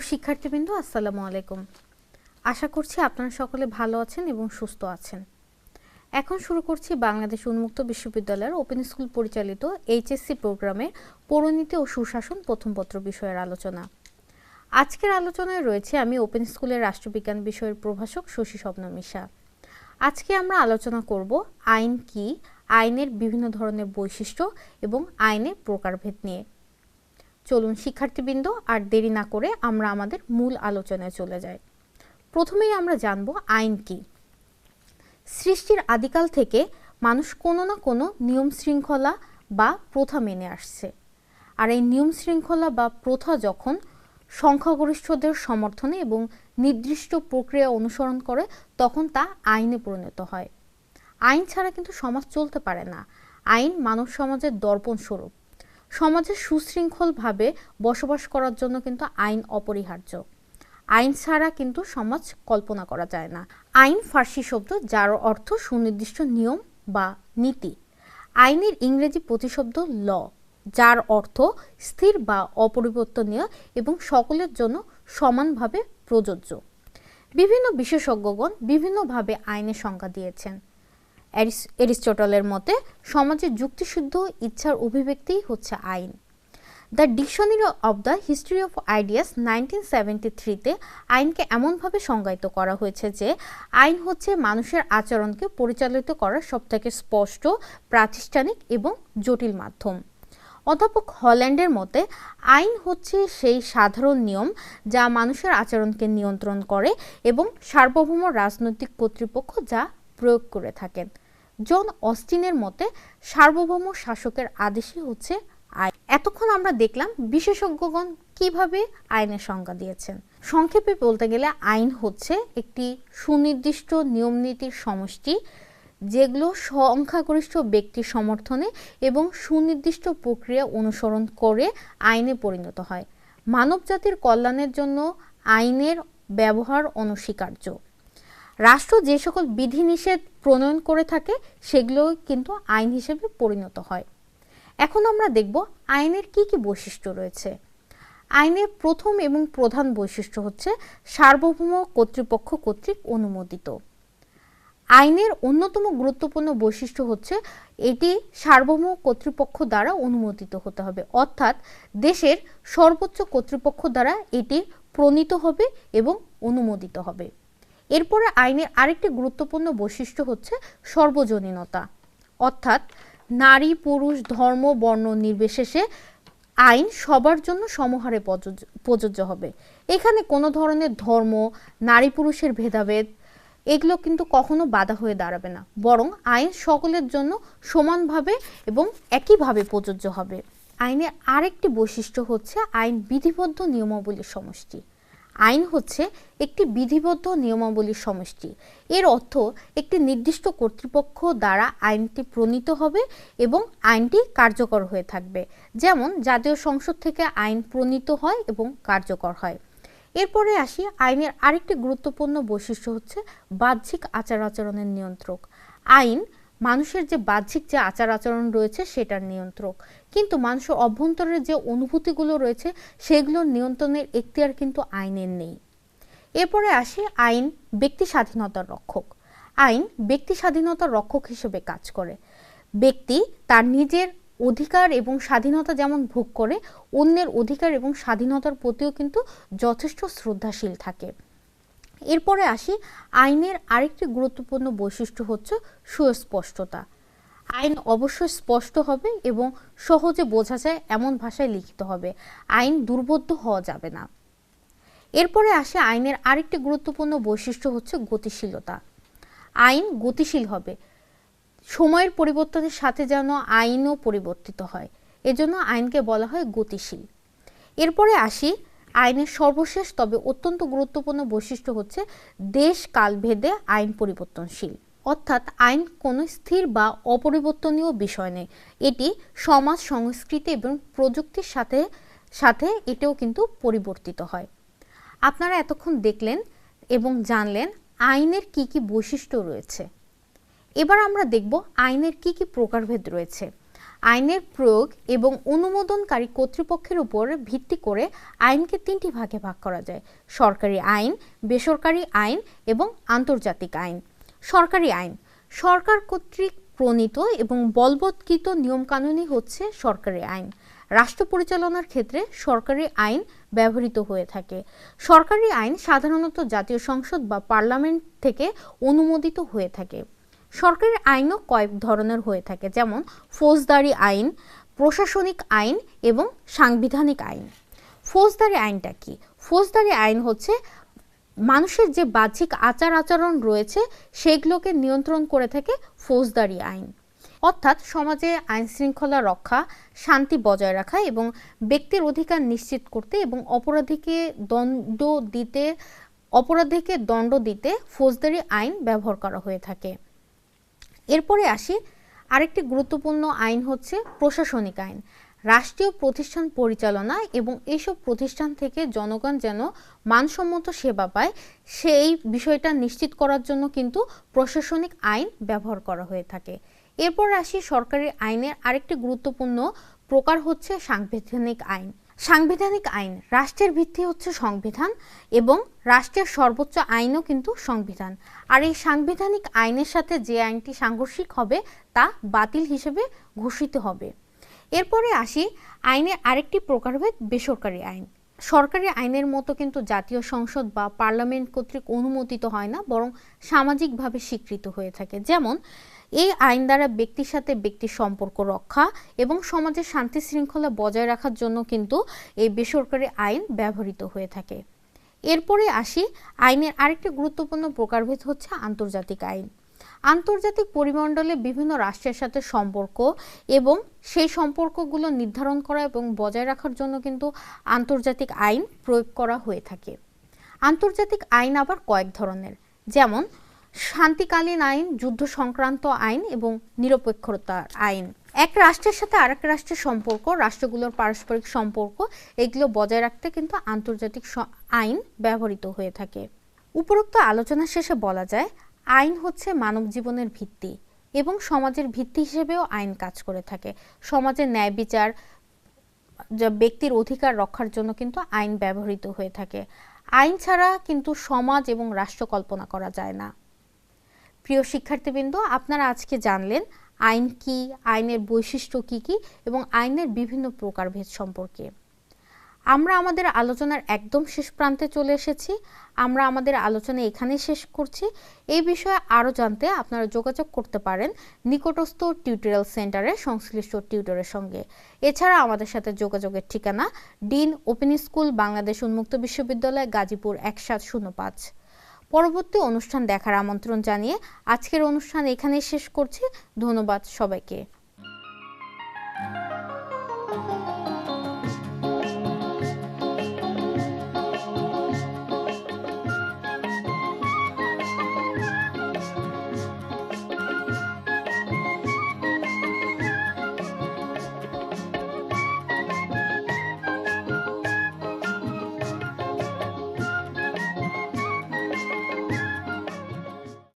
শিক্ষার্থীবৃন্দ, আসসালামু আলাইকুম। আশা করছি আপনারা সকলে ভালো আছেন এবং সুস্থ আছেন। এখন শুরু করছি বাংলাদেশ উন্মুক্ত বিশ্ববিদ্যালয়ের ওপেন স্কুল পরিচালিত এইচএসসি প্রোগ্রামে পৌরনীতি ও সুশাসন প্রথম পত্র বিষয়ের আলোচনা। আজকের আলোচনায় রয়েছে আমি ওপেন স্কুলের রাষ্ট্রবিজ্ঞান বিষয়ের প্রভাষক শশী স্বপ্ন মিশা। আজকে আমরা আলোচনা করব আইন কি, আইনের বিভিন্ন ধরনের বৈশিষ্ট্য এবং আইনের প্রকারভেদ নিয়ে। চলুন শিক্ষার্থীবৃন্দ, আর দেরি না করে আমরা আমাদের মূল আলোচনায় চলে যাই। প্রথমেই আমরা জানব আইন কি। সৃষ্টির আদিকাল থেকে মানুষ কোনো না কোনো নিয়ম শৃঙ্খলা বা প্রথা মেনে আসছে। আর এই নিয়ম শৃঙ্খলা বা প্রথা যখন সংখ্যাগরিষ্ঠদের সমর্থনে এবং নির্দিষ্ট প্রক্রিয়া অনুসরণ করে, তখন তা আইনে পরিণত হয়। আইন ছাড়া কিন্তু সমাজ চলতে পারে না। আইন মানব সমাজের দর্পণ স্বরূপ সমাজে সুশৃঙ্খলভাবে বসবাস করার জন্য কিন্তু আইন অপরিহার্য। আইন ছাড়া কিন্তু সমাজ কল্পনা করা যায় না। আইন ফার্সি শব্দ, যার অর্থ সুনির্দিষ্ট নিয়ম বা নীতি। আইনের ইংরেজি প্রতিশব্দ ল, যার অর্থ স্থির বা অপরিবর্তনীয় এবং সকলের জন্য সমানভাবে প্রযোজ্য। বিভিন্ন বিশেষজ্ঞগণ বিভিন্নভাবে আইনের সংজ্ঞা দিয়েছেন। এরিস্টটলের মতে সমাজের যুক্তিশুদ্ধ ইচ্ছার অভিব্যক্তিই হচ্ছে আইন। The dictionary of the history of ideas nineteen seventy থ্রিতে আইনকে এমনভাবে সংজ্ঞায়িত করা হয়েছে যে, আইন হচ্ছে মানুষের আচরণকে পরিচালিত করার সবথেকে স্পষ্ট, প্রাতিষ্ঠানিক এবং জটিল মাধ্যম। অধ্যাপক হল্যান্ডের মতে, আইন হচ্ছে সেই সাধারণ নিয়ম যা মানুষের আচরণকে নিয়ন্ত্রণ করে এবং সার্বভৌম রাজনৈতিক কর্তৃপক্ষ যা প্রয়োগ করে থাকেন। জন অস্টিনের মতে সার্বভৌম শাসকের আদেশই হচ্ছে আইন। এতক্ষণ আমরা দেখলাম বিশেষজ্ঞগণ কীভাবে আইনের সংজ্ঞা দিয়েছেন। সংক্ষেপে বলতে গেলে আইন হচ্ছে একটি সুনির্দিষ্ট নিয়মনীতির সমষ্টি, যেগুলো সংখ্যাগরিষ্ঠ ব্যক্তির সমর্থনে এবং সুনির্দিষ্ট প্রক্রিয়া অনুসরণ করে আইনে পরিণত হয়। মানব জাতির কল্যাণের জন্য আইনের ব্যবহার অনস্বীকার্য। রাষ্ট্র যে সকল বিধিনিষেধ প্রণয়ন করে থাকে সেগুলো কিন্তু আইন হিসেবে পরিণত হয়। এখন আমরা দেখব আইনের কি কি বৈশিষ্ট্য রয়েছে। আইনের প্রথম এবং প্রধান বৈশিষ্ট্য হচ্ছে সার্বভৌম কর্তৃপক্ষ কর্তৃক অনুমোদিত। আইনের অন্যতম গুরুত্বপূর্ণ বৈশিষ্ট্য হচ্ছে এটি সার্বভৌম কর্তৃপক্ষ দ্বারা অনুমোদিত হতে হবে। অর্থাৎ দেশের সর্বোচ্চ কর্তৃপক্ষ দ্বারা এটি প্রণীত হবে এবং অনুমোদিত হবে। এরপরে আইনের আরেকটি গুরুত্বপূর্ণ বৈশিষ্ট্য হচ্ছে সর্বজনীনতা। অর্থাৎ নারী, পুরুষ, ধর্ম, বর্ণ নির্বিশেষে আইন সবার জন্য সমহারে প্রযোজ্য হবে। এখানে কোনো ধরনের ধর্ম, নারী পুরুষের ভেদাভেদ, এগুলো কিন্তু কখনো বাধা হয়ে দাঁড়াবে না। বরং আইন সকলের জন্য সমানভাবে এবং একইভাবে প্রযোজ্য হবে। আইনের আরেকটি বৈশিষ্ট্য হচ্ছে আইন বিধিবদ্ধ নিয়মাবলীর সমষ্টি। আইন হচ্ছে একটি বিধিবদ্ধ নিয়মাবলীর সমষ্টি। এর অর্থ একটি নির্দিষ্ট কর্তৃপক্ষ দ্বারা আইনটি প্রণীত হবে এবং আইনটি কার্যকর হয়ে থাকবে। যেমন, জাতীয় সংসদ থেকে আইন প্রণীত হয় এবং কার্যকর হয়। এরপরে আসি, আইনের আরেকটি গুরুত্বপূর্ণ বৈশিষ্ট্য হচ্ছে বাহ্যিক আচার আচরণের নিয়ন্ত্রক। আইন মানুষের যে বাহ্যিক যে আচার আচরণ রয়েছে সেটার নিয়ন্ত্রক। কিন্তু মানুষের অভ্যন্তরের যে অনুভূতিগুলো রয়েছে সেগুলোর নিয়ন্ত্রণের এখতিয়ার কিন্তু আইনের নেই। এরপরে আসে আইন ব্যক্তি স্বাধীনতার রক্ষক। আইন ব্যক্তি স্বাধীনতার রক্ষক হিসেবে কাজ করে। ব্যক্তি তার নিজের অধিকার এবং স্বাধীনতা যেমন ভোগ করে, অন্যের অধিকার এবং স্বাধীনতার প্রতিও কিন্তু যথেষ্ট শ্রদ্ধাশীল থাকে। এরপরে আসি, আইনের আরেকটি গুরুত্বপূর্ণ বৈশিষ্ট্য হচ্ছে সুস্পষ্টতা। আইন অবশ্যই স্পষ্ট হবে এবং সহজে বোঝা যায় এমন ভাষায় লিখিত হবে। আইন দুর্বোধ্য হওয়া যাবে না। এরপরে আসে আইনের আরেকটি গুরুত্বপূর্ণ বৈশিষ্ট্য হচ্ছে গতিশীলতা। আইন গতিশীল হবে। সময়ের পরিবর্তনের সাথে যেন আইনও পরিবর্তিত হয়। এজন্য আইনকে বলা হয় গতিশীল। এরপরে আসি আইনের সর্বশেষ, তবে অত্যন্ত গুরুত্বপূর্ণ বৈশিষ্ট্য হচ্ছে দেশ কালভেদে আইন পরিবর্তনশীল। অর্থাৎ আইন কোনো স্থির বা অপরিবর্তনীয় বিষয় নেই। এটি সমাজ সংস্কৃতি এবং প্রযুক্তির সাথে সাথে এটাও কিন্তু পরিবর্তিত হয়। আপনারা এতক্ষণ দেখলেন এবং জানলেন আইনের কি কি বৈশিষ্ট্য রয়েছে। এবার আমরা দেখব আইনের কি কি প্রকারভেদ রয়েছে। আইনের প্রয়োগ এবং অনুমোদনকারী কর্তৃপক্ষের উপর ভিত্তি করে আইনকে তিনটি ভাগে ভাগ করা যায়। সরকারি আইন, বেসরকারি আইন এবং আন্তর্জাতিক আইন। সরকারি আইন, সরকার কর্তৃক প্রণীত এবং বলবৎকৃত নিয়মকানুনই হচ্ছে সরকারি আইন। রাষ্ট্র পরিচালনার ক্ষেত্রে সরকারি আইন ব্যবহৃত হয়ে থাকে। সরকারি আইন সাধারণত জাতীয় সংসদ বা পার্লামেন্ট থেকে অনুমোদিত হয়ে থাকে। সরকারি আইনও কয়েক ধরনের হয়ে থাকে, যেমন ফৌজদারি আইন, প্রশাসনিক আইন এবং সাংবিধানিক আইন। ফৌজদারি আইনটা কি? ফৌজদারি আইন হচ্ছে মানুষের যে বাহ্যিক আচার আচরণ রয়েছে, সেগুলোকে নিয়ন্ত্রণ করে থাকে ফৌজদারি আইন। অর্থাৎ সমাজে আইন শৃঙ্খলা রক্ষা, শান্তি বজায় রাখা এবং ব্যক্তির অধিকার নিশ্চিত করতে এবং অপরাধীকে দণ্ড দিতে, অপরাধীকে দণ্ড দিতে ফৌজদারি আইন ব্যবহার করা হয়ে থাকে। এরপরে আসি, আরেকটি গুরুত্বপূর্ণ আইন হচ্ছে প্রশাসনিক আইন। রাষ্ট্রীয় প্রতিষ্ঠান পরিচালনা এবং এইসব প্রতিষ্ঠান থেকে জনগণ যেন মানসম্মত সেবা পায়, সেই বিষয়টা নিশ্চিত করার জন্য কিন্তু প্রশাসনিক আইন ব্যবহার করা হয়ে থাকে। এরপর আসি সরকারি আইনের আরেকটি গুরুত্বপূর্ণ প্রকার হচ্ছে সাংবিধানিক আইন। সাংবিধানিক আইন, রাষ্ট্রের ভিত্তি হচ্ছে সংবিধান এবং রাষ্ট্রের সর্বোচ্চ আইনও কিন্তু সংবিধান। আর এই সাংবিধানিক আইনের সাথে যে আইনটি সাংঘর্ষিক হবে, তা বাতিল হিসেবে ঘোষিত হবে। এরপরে আসি আইনের আরেকটি প্রকারভেদ, বেসরকারি আইন। সরকারি আইনের মতো কিন্তু জাতীয় সংসদ বা পার্লামেন্ট কর্তৃক অনুমোদিত হয় না, বরং সামাজিকভাবে স্বীকৃত হয়ে থাকে। যেমন, এই আইন দ্বারা ব্যক্তির সাথে ব্যক্তির সম্পর্ক রক্ষা এবং সমাজের শান্তি শৃঙ্খলা বজায় রাখার জন্য কিন্তু এই বেসরকারি আইন ব্যবহৃত হয়ে থাকে। এরপরে আসি, আইনের আরেকটি গুরুত্বপূর্ণ প্রকারভেদ হচ্ছে আন্তর্জাতিক আইন। আন্তর্জাতিক পরিমণ্ডলে বিভিন্ন রাষ্ট্রের সাথে সম্পর্ক এবং সেই সম্পর্কগুলো নির্ধারণ করা এবং বজায় রাখার জন্য কিন্তু আন্তর্জাতিক আইন প্রয়োগ করা হয়ে থাকে। আন্তর্জাতিক আইন আবার কয়েক ধরনের, যেমন শান্তিকালীন আইন, যুদ্ধ সংক্রান্ত আইন এবং নিরপেক্ষতার আইন। এক রাষ্ট্রের সাথে আরেক রাষ্ট্রের সম্পর্ক, রাষ্ট্রগুলোর পারস্পরিক সম্পর্ক, এগুলো বজায় রাখতে কিন্তু আন্তর্জাতিক আইন ব্যবহৃত হয়ে থাকে। উপরোক্ত আলোচনা শেষে বলা যায় আইন হচ্ছে মানব জীবনের ভিত্তি এবং সমাজের ভিত্তি হিসেবেও আইন কাজ করে থাকে। সমাজের ন্যায় বিচার ব্যক্তির অধিকার রক্ষার জন্য কিন্তু আইন ব্যবহৃত হয়ে থাকে। আইন ছাড়া কিন্তু সমাজ এবং রাষ্ট্র কল্পনা করা যায় না। প্রিয় শিক্ষার্থীবৃন্দ, আপনারা আজকে জানলেন আইন কি, আইনের বৈশিষ্ট্য কি কি এবং আইনের বিভিন্ন প্রকারভেদ সম্পর্কে। আমরা আমাদের আলোচনার একদম শেষ প্রান্তে চলে এসেছি। আমরা আমাদের আলোচনা এখানেই শেষ করছি। এই বিষয়ে আরও জানতে আপনারা যোগাযোগ করতে পারেন নিকটস্থ টিউটোরিয়াল সেন্টারে, সংশ্লিষ্ট টিউটরের সঙ্গে। এছাড়া আমাদের সাথে যোগাযোগের ঠিকানা ডিন ওপেন স্কুল, বাংলাদেশ উন্মুক্ত বিশ্ববিদ্যালয়, গাজীপুর এক সাত শূন্য পাঁচ। পরবর্তী অনুষ্ঠান দেখার আমন্ত্রণ জানিয়ে আজকের অনুষ্ঠান এখানেই শেষ করছি। ধন্যবাদ সবাইকে।